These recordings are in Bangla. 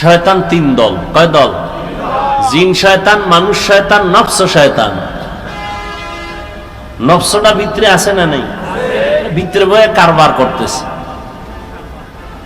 শয়তান তিন দল। কয় দল? জিন শয়তান, মানুষ শয়তান, নফস শয়তান। নফসটা ভিতরে আছে না নাই? ভিতরে বয়ে কারবার করতেছে।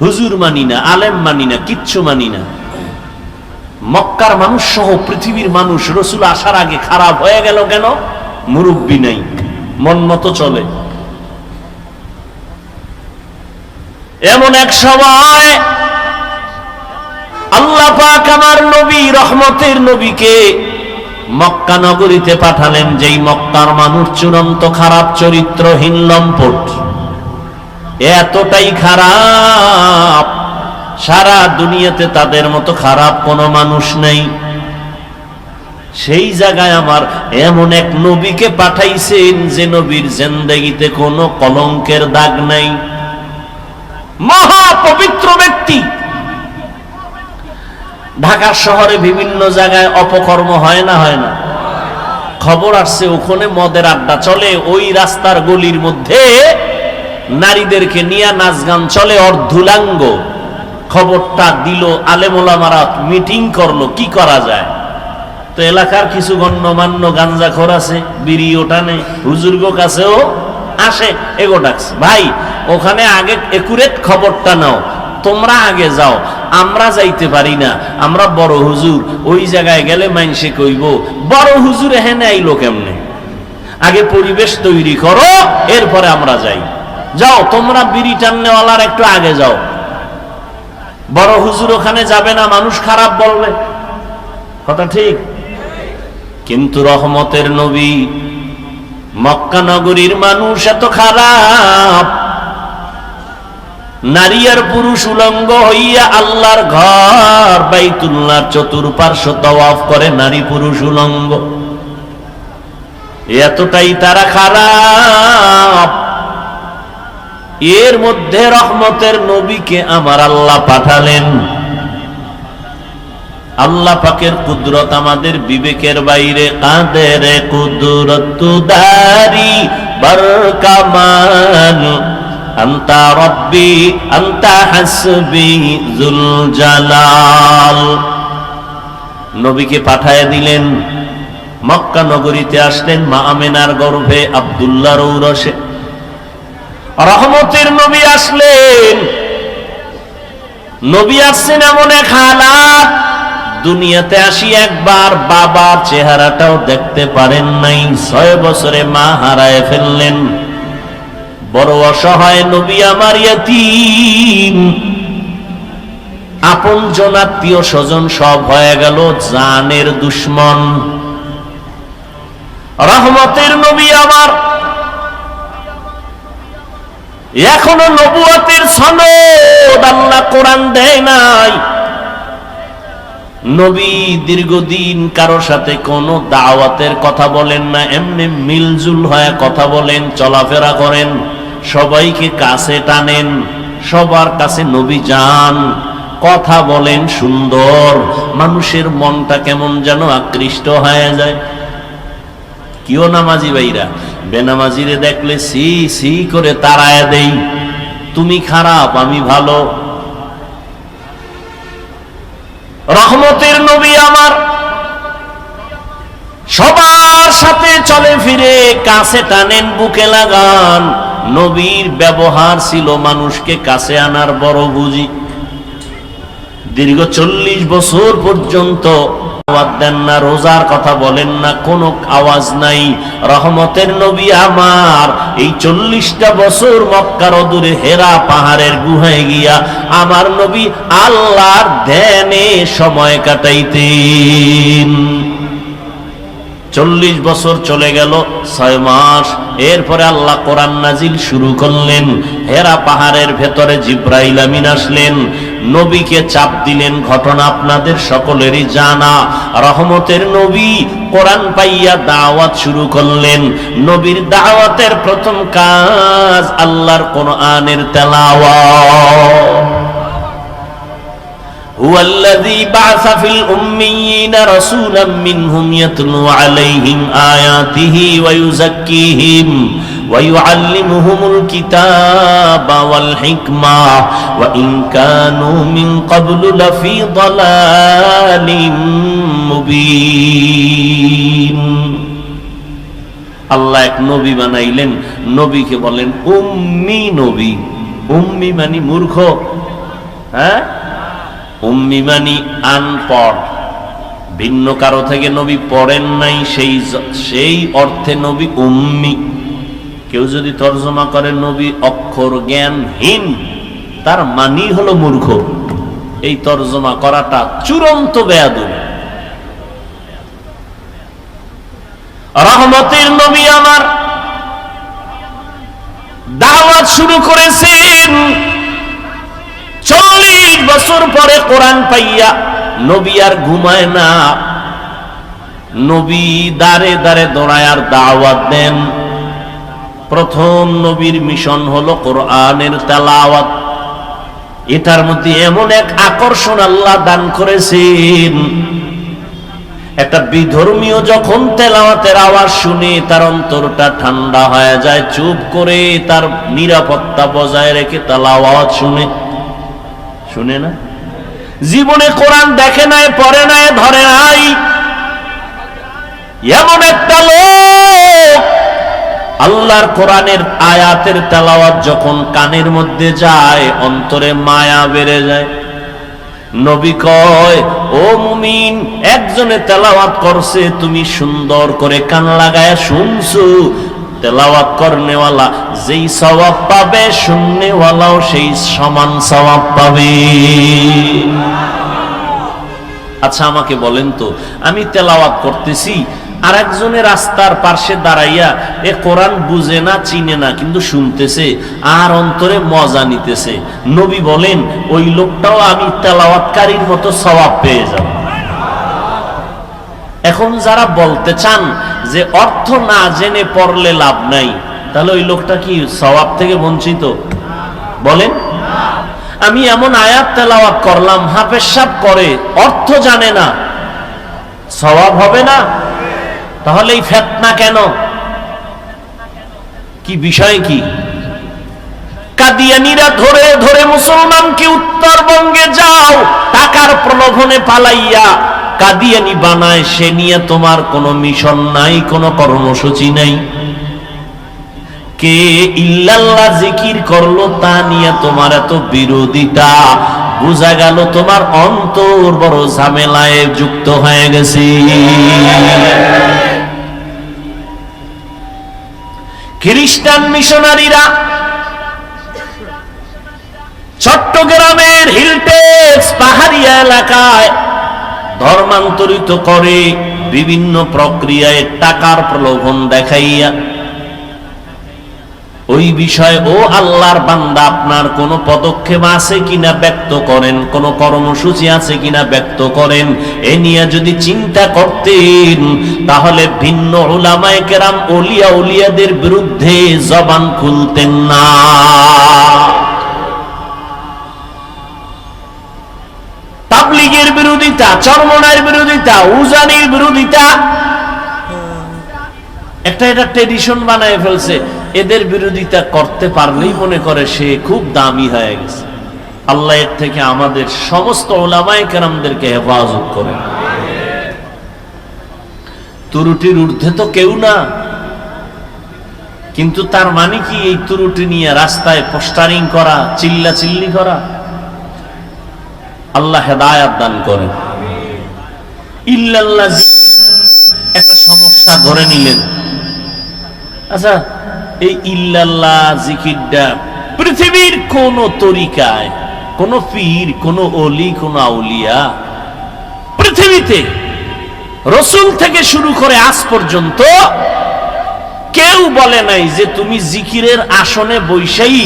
হুজুর মানি না, আলেম মানি না, কিচ্ছু মানি না। মক্কার মানুষ সহ পৃথিবীর মানুষ, রসুল আসার আগে খারাপ হয়ে গেল কেন? মুরব্বী নাই, মন মতো চলে। এমন এক সময় আল্লাহ পাক আমার নবী, রহমতের নবীকে মক্কা নগরীতে পাঠালেন, যেই মক্কার মানুষ চূড়ান্ত খারাপ চরিত্রহীন লম্পট। এতটাই খারাপ, সারা দুনিয়াতে তাদের মতো খারাপ কোনো মানুষ নেই। সেই জায়গায় আমার এমন এক নবীকে পাঠাইছেন, যে নবীর জেন্দেগিতে কোনো কলঙ্কের দাগ নাই। মহা পবিত্র ব্যক্তি ঢাকা শহরে বিভিন্ন জায়গায় অপকর্ম হয় না হয় না। খবর আসছে, ওখানে মদের আড্ডা চলে, ওই রাস্তার গলির মধ্যে নারীদেরকে নিয়ে নাচ গান চলে অর্ধুলাঙ্গ। খবরটা দিল আলেমোলামারা মিটিং করল, কি করা যায়? তো এলাকার কিছু গণ্যমান্য গাঞ্জা খোর আছে বিড়ি ওটানে হুজুর্গ কাছেও আসে, এগো ডাকছে। ভাই, ওখানে আগে একুরেট খবরটা নাও, তোমরা আগে যাও। আমরা যাইতে পারি না, আমরা বড় হুজুর, ওই জায়গায় গেলে মাইনসে কইব, বড় হুজুর এখানে আইলো কেমনে? আগে পরিবেশ তৈরি করো, এরপরে আমরা যাই। যাও, তোমরা বিড়ি টান্নেওয়ালার একটু আগে যাও। বড় হুজুর ওখানে যাবে না, মানুষ খারাপ বলবে। কথা ঠিক? কিন্তু রহমতের নবী মক্কা নগরীর মানুষ এত খারাপ। নারী আর পুরুষ উলঙ্গ হইয়া আল্লাহর ঘর বাইতুল্লাহর চতুর্পার্শ্ব তওয়াফ করে নারী পুরুষ উলঙ্গ। এতটাই তারা খারাপ। এর মধ্যে রহমতের নবীকে আমার আল্লাহ পাঠালেন। আল্লাহ পাকের কুদরত আমাদের বিবেকের বাইরে, কাদের কুদরত দারি বরকামান আন্তা রব্বি নবীকে পাঠায় দিলেন, মক্কা নগরীতে আসলেন মা আমেনার গর্ভে আব্দুল্লাহ রৌরসে রহমতের নবী আসলেন। নবী আসছেন এমন এক হালাত, দুনিয়াতে আসি একবার বাবার চেহারাটাও দেখতে পারেন নাই, ছয় বছরে মা হারায় ফেললেন। বড় অসহায় নবী আমার আপন জনাত্মীয় স্বজন সব হয়ে গেল জানের দুশ্মন। রহমতের নবী আমার। এখনও নবুয়াতের সনদ আল্লাহ কোরআন দেয় নাই। নবী দীর্ঘদিন কারও সাথে কোনো দাওয়াতের কথা বলেন না, এমনি মিলজুল হয়ে কথা বলেন, চলাফেরা করেন। সবাইকে কাছে টানেন, সবার কাছে নবী যান, কথা বলেন সুন্দর, মানুষের মনটা কেমন যেন আকৃষ্ট হয়ে যায়। কিও নামাজি ভাইরা, বেনামাজিরে দেখলে সি সি করে তারায় দেই, তুমি খারাপ, আমি ভালো। রহমতের নবী আমার, সবার সাথে চলে ফিরে, কাছে টানেন, বুকে লাগান। নবীর ব্যবহার ছিল মানুষকে কাছে আনার বড় বুঝি। দীর্ঘ চল্লিশ বছর পর্যন্ত দেন না, রোজার কথা বলেন না, কোনো আওয়াজ নাই। রহমতের নবী আমার এই চল্লিশটা বছর মক্কার অদূরে হেরা পাহাড়ের গুহায় গিয়া আমার নবী আল্লাহর ধ্যানে সময় কাটাইতেন। চল্লিশ বছর চলে গেল, ছয় মাস। এরপরে আল্লাহ কোরআন নাজিল শুরু করলেন। হেরা পাহাড়ের ভেতরে জিব্রাইল আমিন আসলেন। নবীকে চাপ দিলেন, ঘটনা আপনাদের সকলেরই জানা। রহমতের নবী কোরআন পাইয়া দাওয়াত শুরু করলেন। নবীর দাওয়াতের প্রথম কাজ আল্লাহর কোরআনের তেলাওয়াত। هو الذي بعث في الأميين رسولا منهم يتلو عليهم آياته ويزكيهم ويعلمهم الكتاب والحكمة وإن كانوا من قبل لفي ضلال مبين আল্লাহ এক নবী বানাইলেন নবীকে বলেন উম্মি নবী উম্মি মানে মূর্খ হ্যাঁ উম্মি মানে আনপড়। ভিন্ন কারও থেকে নবী পড়েন নাই, সেই সেই অর্থে নবী উম্মি। কেউ যদি তর্জমা করে, নবী অক্ষর জ্ঞানহীন, তার মানি হলো মূর্খ। এই তর্জমা করাটা চূড়ান্ত বেয়াদুর রহমতের নবী আমার দাওয়াত শুরু করেছেন। বছর পরে কোরআন পাইয়া নবী আর ঘুমায় না। নবী দাঁড়ে দাঁড়ে দৌড়ায় আর দাওয়াত দেন। প্রথম নবীর মিশন হলো কোরআনের তেলাওয়াত। এটার মধ্যে এমন এক আকর্ষণ আল্লাহ দান করেছেন। একটা বিধর্মীয় যখন তেলাওয়াতের আওয়াজ শুনে তার অন্তরটা ঠান্ডা হয়ে যায়, চুপ করে তার নিরাপত্তা বজায় রেখে তেলাওয়াত শুনে শুনে না? জীবনে কোরআন দেখে নাই, পড়ে নাই, ধরে নাই। এমন একটা লোক আল্লাহর কোরআনের আয়াতের তেলাওয়াত যখন কানের মধ্যে যায়, অন্তরে মায়া বেড়ে যায়। নবী কয়, ও মুমিন, একজনে তেলাওয়াত করছে, তুমি সুন্দর করে কান লাগায় শুনছো তেলাওয়াত করনেওয়ালা, যেই সওয়াব পাবে শুননেওয়ালাও সেই সমান সওয়াব পাবে। আচ্ছা আমাকে বলেন তো, আমি তেলাওয়াত করতেছি আর একজনের রাস্তার পার্শ্বে দাঁড়াইয়া, এ কোরআন বুঝে না, চিনে না, কিন্তু শুনতেছে, আর অন্তরে মজা নিতেছে। নবী বলেন, ওই লোকটাও আমি তেলাওয়াতকারীর মতো স্বভাব পেয়ে যাব। এখন যারা বলতে চান যে অর্থ না জেনে পড়লে লাভ নাই, তাহলে ওই লোকটা কি স্বভাব থেকে বঞ্চিত? বলেন। আমি এমন আয়াত তেলাওয়াত করলাম, হাফেজ সাপ করে, অর্থ জানে না। স্বভাব হবে না? তাহলে এই ফেতনা কেন? কি বিষয় কি? কাদিয়ানিরা ধরে ধরে মুসলমানকে উত্তরবঙ্গে যাও, টাকার প্রলোভনে পালাইয়া কাদিয়ানি বানায়, সে নিয়ে তোমার কোনো মিশন নাই, কোনো কর্মসূচি নাই। কে ইল্লাল্লাহ জিকির করল তা নিয়ে তোমার এত বিরোধিতা। বোঝা গেল তোমার অন্তর বড় ঝামেলায় যুক্ত হয়ে গেছে। খ্রিস্টান মিশনারিরা চট্টগ্রামের ধর্মান্তরিত করে বিভিন্ন প্রক্রিয়ায় টাকার প্রলোভন দেখাইয়া। ওই বিষয়ে, ও আল্লাহর বান্দা, আপনার কোনো পদক্ষেপ আছে কিনা ব্যক্ত করেন? কোন কর্মসূচি আছে কিনা ব্যক্ত করেন? এ নিয়ে যদি চিন্তা করতেন, তাহলে ভিন্ন ওলামায়ে কেরাম, ওলিয়া উলিয়াদের বিরুদ্ধে জবান খুলতেন না। বিরোধিতা, চরমনার বিরোধিতা, উজানির বিরোধিতা। একটা এটা ট্রেডিশন বানায় ফেলছে, এদের বিরোধিতা করতে পারলেই মনে করে সে খুব দামি হয়ে গেছে। আল্লাহ এর থেকে আমাদের সমস্ত ওলামায় কেরামদেরকে হেফাজত করে। তুরুটির ঊর্ধ্বে তো কেউ না। কিন্তু তার মানে কি এই তুরুটি নিয়ে রাস্তায় পোস্টারিং করা চিল্লা চিল্লি করা? আল্লাহ হেদায়াত দান করেন। একটা সমস্যা ধরে নিলেন। আচ্ছা এই ইল্লাল্লাহ জিকিরটা পৃথিবীর কোন তরিকায়, কোন পীর, কোন অলি কোন আউলিয়া পৃথিবীতে রসুল থেকে শুরু করে আজ পর্যন্ত কেউ বলে নাই যে তুমি জিকিরের আসনে বৈশাই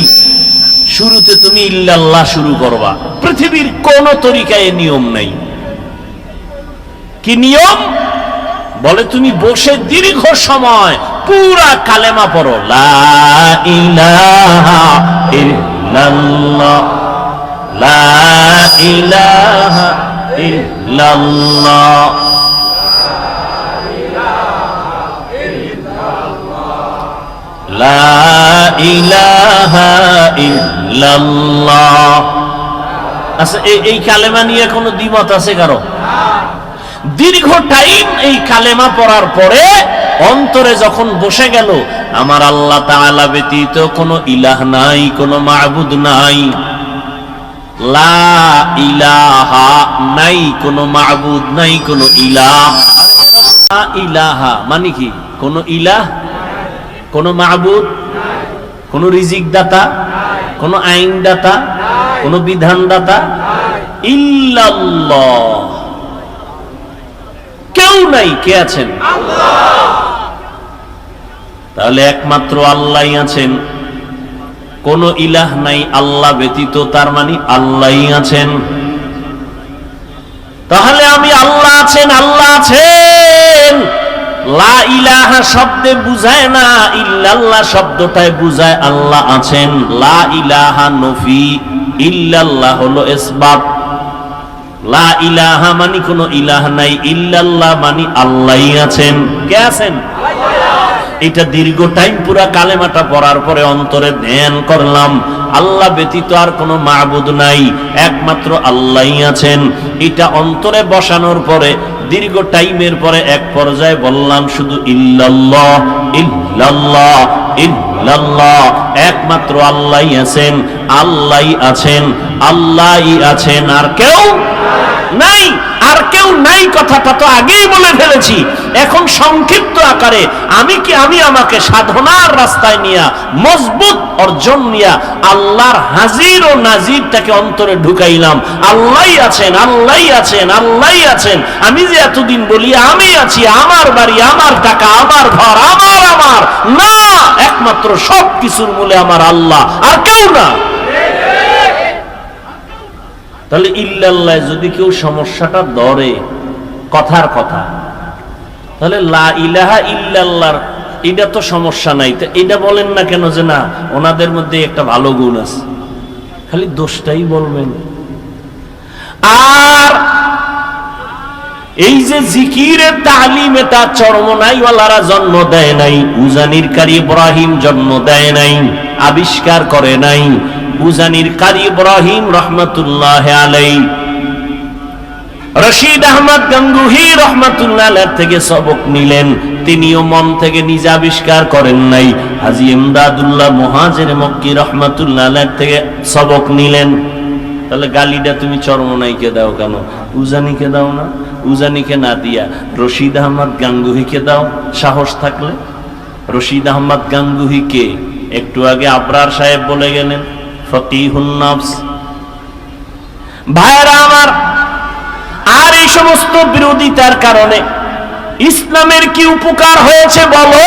শুরুতে তুমি ইল্লাল্লাহ শুরু করবা। পৃথিবীর কোন তরিকায় নিয়ম নাই। কি নিয়ম? বলে, তুমি বসে দীর্ঘ সময় পুরা কালেমা পড়ো। আচ্ছা এই কালেমা নিয়ে কোনো দ্বিমত আছে কারও? দীর্ঘ টাইম এই কালেমা পড়ার পরে অন্তরে যখন বসে গেল, আমার আল্লাহ তাআলা ব্যতীত কোনো ইলাহ নাই, কোনো মাহবুদ নাই। লা ইলাহা নাই, কোনো নাই, কোনো ইলাহ। মানে কি? কোনো ইলাহ? কোনো কোনো রিজিক দাতা কোনো আইন দাতা কোনো ইল্লাল্লাহ। নাই, কে আছেন? তাহলে একমাত্র আল্লাহ আছেন। কোন ইলাহ নাই, আল্লাহ ব্যতীত তার মানে আল্লাহ আছেন। তাহলে আমি আল্লাহ আছেন আল্লাহ আছেন। ইলাহা শব্দে বুঝায় না, ইল্লাল্লাহ শব্দটায় বুঝায় আল্লাহ আছেন। লা ইলাহা নফি, ইল্লাল্লাহ হলো ইসবাত লা ইলাহা মানি কোনো ইলাহ নাই, ইল্লাল্লাহ মানি আল্লাহই আছেন। কে আছেন? এটা দীর্ঘ টাইম পুরা কালেমাটা পড়ার পরে অন্তরে ধ্যান করলাম। আল্লাহ ব্যতীত আর কোনো মাবুদ নাই, একমাত্র আল্লাহই আছেন। এটা অন্তরে বসানোর পরে, দীর্ঘ টাইমের পরে এক পর্যায়ে বললাম, শুধু ইল্লাল্লাহ ইল্লাল্লাহ ইল্লাল্লাহ, একমাত্র আল্লাহই আছেন। আল্লাহই আছেন আল্লাহই আছেন, আর কেউ নাই, আর কেউ নাই, কথাটা তো আগেই বলে ফেলেছি। এখন সংক্ষিপ্ত আকারে, আমি কি, আমি আমাকে সাধনার রাস্তায় নিয়া, মজবুত অর্জন নিয়া, আল্লাহর হাজির ও নাজিরটাকে অন্তরে ঢুকাইলাম। আল্লাহই আছেন আল্লাহই আছেন আল্লাহই আছেন। আমি যে এতদিন বলি, আমি আছি, আমার বাড়ি, আমার টাকা, আমার ঘর, আমার আমার। না, একমাত্র সব কিছুর মূলে আমার আল্লাহ, আর কেউ না। তাহলে ইল্লাল্লাহ, যদি কেউ সমস্যাটা ধরে, কথার কথা, তাহলে লা ইলাহা ইল্লাল্লাহর, এটা তো সমস্যা নাই। তো এটা বলেন না কেন যে না, ওনাদের মধ্যে একটা ভালো গুণ আছে। খালি দোষটাই বলবেন। আর এই যে জিকিরের তালিম, এটা চরমনাইওয়ালারা জন্ম দেয় নাই। উজানির কারি ইব্রাহিম জন্ম দেয় নাই। আবিষ্কার করে নাই। উজানির কারি ইব্রাহিম রহমতুল্লাহ আলাই। রশিদ আহমদ গঙ্গুহি রহমতুল্লাহ থেকে সবক নিলেন। তিনিও মন থেকে নিজে আবিষ্কার করেন নাই। হাজি ইমদাদুল্লাহ মহাজের মক্কি রহমতুল্লাহ থেকে সবক নিলেন। তাহলে গালিটা তুমি চরমনাইকে দাও কেন? উজানিকে দাও না? উজানিকে না দিয়া রশিদ আহমদ গাঙ্গুহিকে দাও? সাহস থাকলে? রশিদ আহমদ গাঙ্গুহিকে একটু আগে আবরার সাহেব বলে গেলেন ভাইরা আমার, আর এই সমস্ত বিরোধিতার কারণে ইসলামের কি উপকার হয়েছে বলো?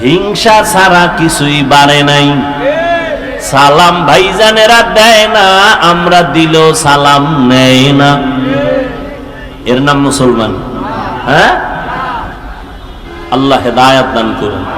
হিংসা ছাড়া কিছুই বাড়ে নাই। সালাম ভাইজানেরা দেয় না, আমরা দিল সালাম নেয় না। এর নাম মুসলমান। হ্যাঁ? আল্লাহ হেদায়াত দান করুন।